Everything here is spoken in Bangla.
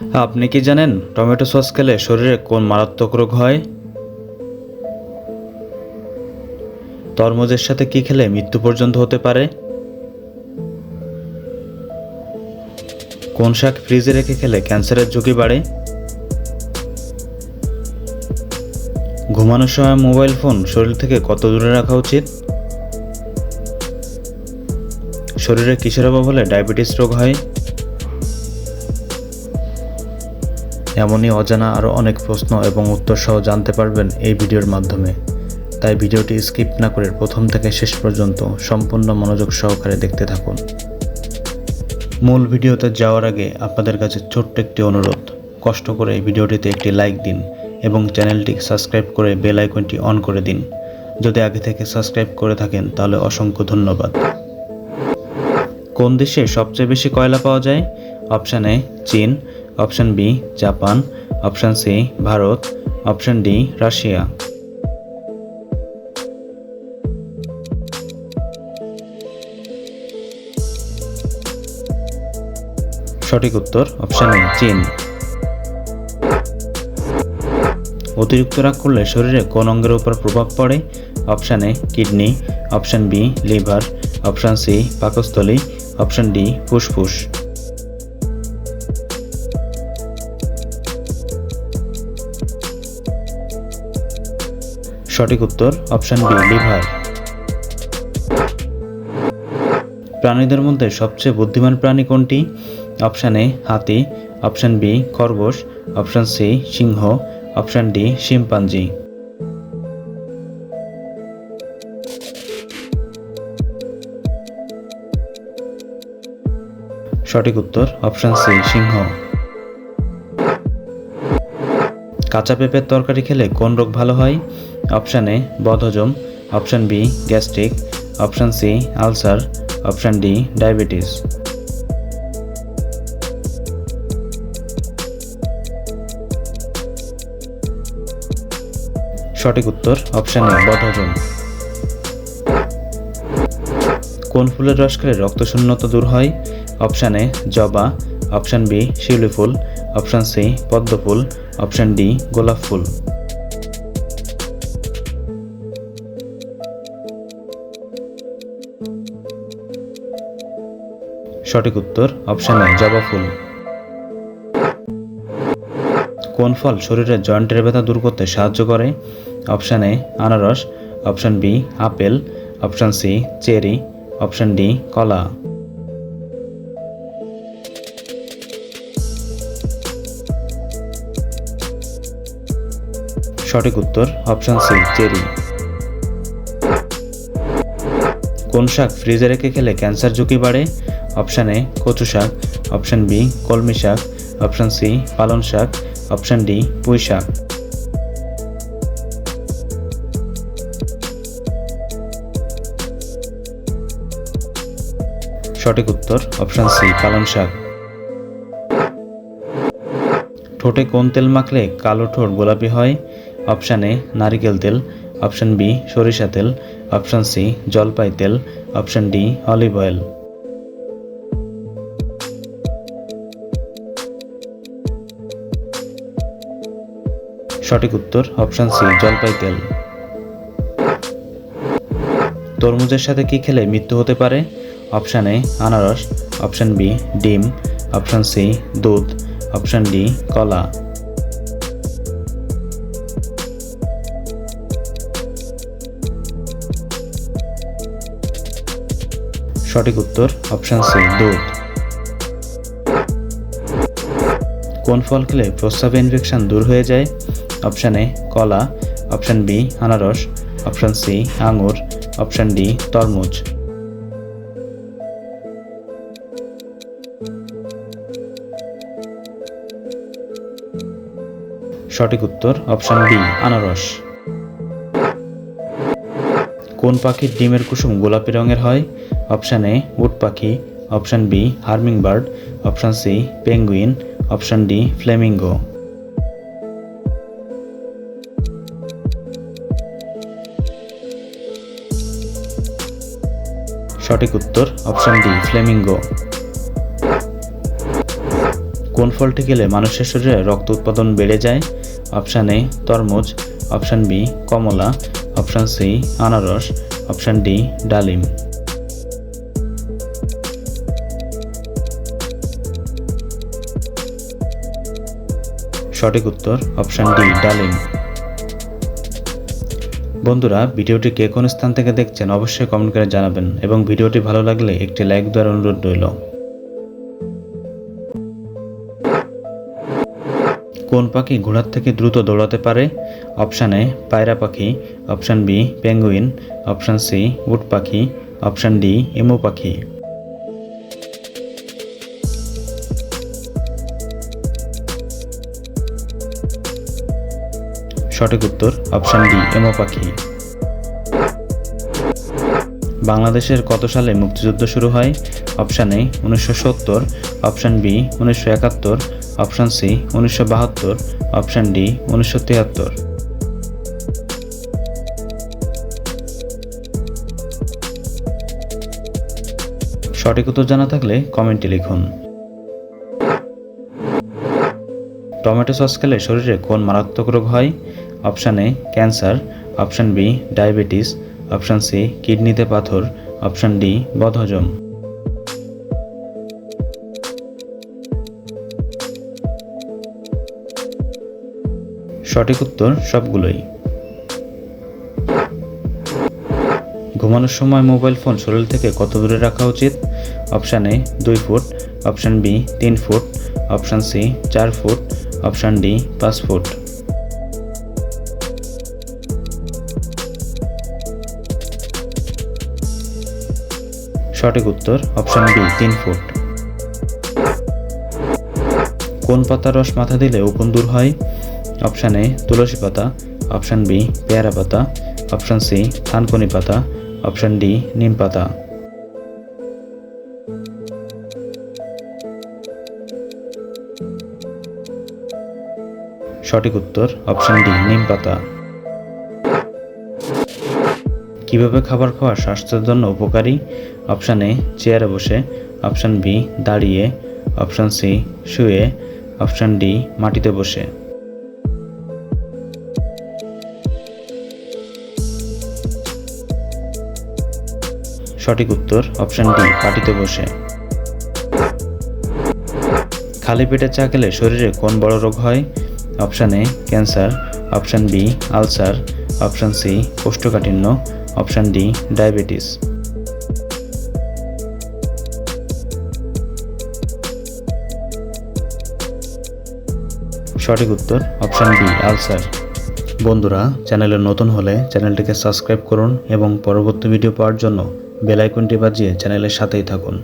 আপনি কি জানেন টমেটো সস খেলে শরীরে কোন মারাত্মক রোগ হয়? তরমুজের সাথে কি খেলে মৃত্যু পর্যন্ত হতে পারে? কোন শাক ফ্রিজে রেখে খেলে ক্যান্সারের ঝুঁকি বাড়ে? ঘুমানোর সময় মোবাইল ফোন শরীর থেকে কত দূরে রাখা উচিত? শরীরে কিসের অভাব হলে ডায়াবেটিস রোগ হয়? এমনই অজানা আরও অনেক প্রশ্ন এবং উত্তর সহ জানতে পারবেন এই ভিডিওর মাধ্যমে। তাই ভিডিওটি স্কিপ না করে প্রথম থেকে শেষ পর্যন্ত সম্পূর্ণ মনোযোগ সহকারে দেখতে থাকুন। মূল ভিডিওতে যাওয়ার আগে আপনাদের কাছে ছোট্ট একটি অনুরোধ। কষ্ট করে ভিডিওটিতে একটি লাইক দিন এবং চ্যানেলটি সাবস্ক্রাইব করে বেল আইকনটি অন করে দিন। যদি আগে থেকে সাবস্ক্রাইব করে থাকেন তাহলে অসংখ্য ধন্যবাদ। কোন দেশে সবচেয়ে বেশি কয়লা পাওয়া যায়? অপশান এ, চীন। Option B, Japan, option C, Bharat, option D, Russia. সঠিক উত্তর, অপশান এ, চীন। অতিরিক্ত রাগ করলে শরীরে কোন অঙ্গের উপর প্রভাব পড়ে? Option A, kidney, option B, liver, option C, পাকস্থলী, অপশান ডি, ফুসফুস। সঠিক উত্তর অপশান বি লিভার। প্রাণীদের মধ্যে সবচেয়ে বুদ্ধিমান প্রাণী কোনটি? অপশান এ হাতি অপশান বি খরগোশ অপশান সি সিংহ অপশান ডি শিম্পাঞ্জি। সঠিক উত্তর অপশান সি সিংহ। কাঁচা পেঁপের তরকারি খেলে কোন রোগ ভালো হয়? অপশান এ, বদহজম। Option B, gastric. Option C, ulcer. Option D, diabetes. সঠিক উত্তর, অপশান এ, বদহজম। কোন ফুলের রস খেলে রক্তশূন্যতা দূর হয়? অপশান এ, জবা। অপশান বি, শিউলি ফুল। অপশান সি, পদ্ম ফুল। অপশান ডি, গোলাপ ফুল। সঠিক উত্তর, অপশান এ, জবা ফুল। কোন ফল শরীরের জয়েন্টের ব্যথা দূর করতে সাহায্য করে? অপশান এ, আনারস। Option B, apple. Option C, cherry. Option D, কলা। সঠিক উত্তর অপশান সি চেরি। কোন শাক ফ্রিজে রেখে খেলে ক্যান্সার ঝুঁকি বাড়ে? অপশান এ কচু শাক। অপশান বি কলমি শাক। অপশান সি পালন শাক। অপশান ডি পুঁই শাক। সঠিক উত্তর অপশান সি পালন শাক। ঠোঁটে কোন তেল মাখলে কালো ঠোঁট গোলাপি হয়? অপশান এ, নারিকেল তেল, অপশান বি, সরিষা তেল, অপশান সি, জলপাই তেল, অপশান ডি, অলিভ অয়েল। সঠিক উত্তর, অপশান সি, জলপাই তেল। তরমুজের সাথে কি খেলে মৃত্যু হতে পারে? অপশান এ, আনারস, অপশান বি, ডিম, অপশান সি, দুধ, অপশান ডি, কলা। সঠিক উত্তর অপশান সি দুধ। কোন ফল খেলে প্রস্রাবে ইনফেকশন দূর হয়ে যায়? অপশান এ কলা। অপশান বি আনারস। অপশান সি আঙুর। অপশান ডি তরমুজ। সঠিক উত্তর অপশান বি আনারস। কোন পাখির ডিমের কুসুম গোলাপি রঙের হয়? অপশান এ, উট পাখি, option B, hummingbird, option C, penguin, option D, flamingo. সঠিক উত্তর, অপশান ডি, ফ্লেমিঙ্গো। কোন ফলটি খেলে মানুষের শরীরে রক্ত উৎপাদন বেড়ে যায়? অপশান এ, তরমুজ, অপশান বি, কমলা, অপশান সি, আনারস, অপশান ডি, ডালিম। সঠিক উত্তর অপশান ডি ডালিম বন্ধুরা, ভিডিওটি কে কোন স্থান থেকে দেখছেন অবশ্যই কমেন্ট করে জানাবেন এবং ভিডিওটি ভালো লাগলে একটি লাইক দেওয়ার অনুরোধ রইল। কোন পাখি ঘোড়ার থেকে দ্রুত দৌড়াতে পারে? অপশান এ পায়রা পাখি option B penguin option C উট পাখি অপশান ডি এমো পাখি। সঠিক উত্তর অপশান ডি এমো পাখি। বাংলাদেশের কত সালে মুক্তিযুদ্ধ শুরু হয়? অপশান এ, উনিশশো সত্তর, অপশান বি, উনিশশো একাত্তর, অপশান সি, উনিশশো বাহাত্তর, অপশান ডি, উনিশশো তিয়াত্তর। সঠিক উত্তর জানা থাকলে কমেন্টে লিখুন। টমেটো সস খেলে শরীরে কোন মারাত্মক রোগ হয়? Option A cancer, option B diabetes, option C কিডনিতে পাথর, অপশান ডি বদহজম। সঠিক উত্তর সবগুলোই। ঘুমানোর সময় মোবাইল ফোন শরীর থেকে কত দূরে রাখা উচিত? অপশান এ দুই ফুট, অপশান বি তিন ফুট, অপশান সি চার ফুট, অপশান ডি পাঁচ ফুট। সঠিক উত্তর অপশান বি, তিন ফুট। কোন পাতার রস মাথা দিলে উকুন দূর হয়? অপশান এ, তুলসী পাতা। অপশান বি, পেয়ারা পাতা। অপশান সি, থানকুনি পাতা। অপশান ডি, নিম পাতা। সঠিক উত্তর অপশান ডি, নিম পাতা। কীভাবে খাবার খাওয়া স্বাস্থ্যের জন্য উপকারী? অপশান এ, চেয়ারে বসে। অপশান বি, দাঁড়িয়ে। অপশান সি, শুয়ে। অপশান ডি, মাটিতে বসে। সঠিক উত্তর, অপশান ডি পাটিতে বসে। খালি পেটে চা খেলে শরীরে কোন বড় রোগ হয়? Option A, cancer. Option B, ulcer. Option C, কোষ্ঠকাঠিন্য। Option D, diabetes. সঠিক উত্তর, অপশান বি, আলসার। বন্ধুরা, চ্যানেলে নতুন হলে চ্যানেলটিকে সাবস্ক্রাইব করুন এবং পরবর্তী ভিডিও পাওয়ার জন্য বেল আইকনটি বাজিয়ে চ্যানেলের সাথেই থাকুন।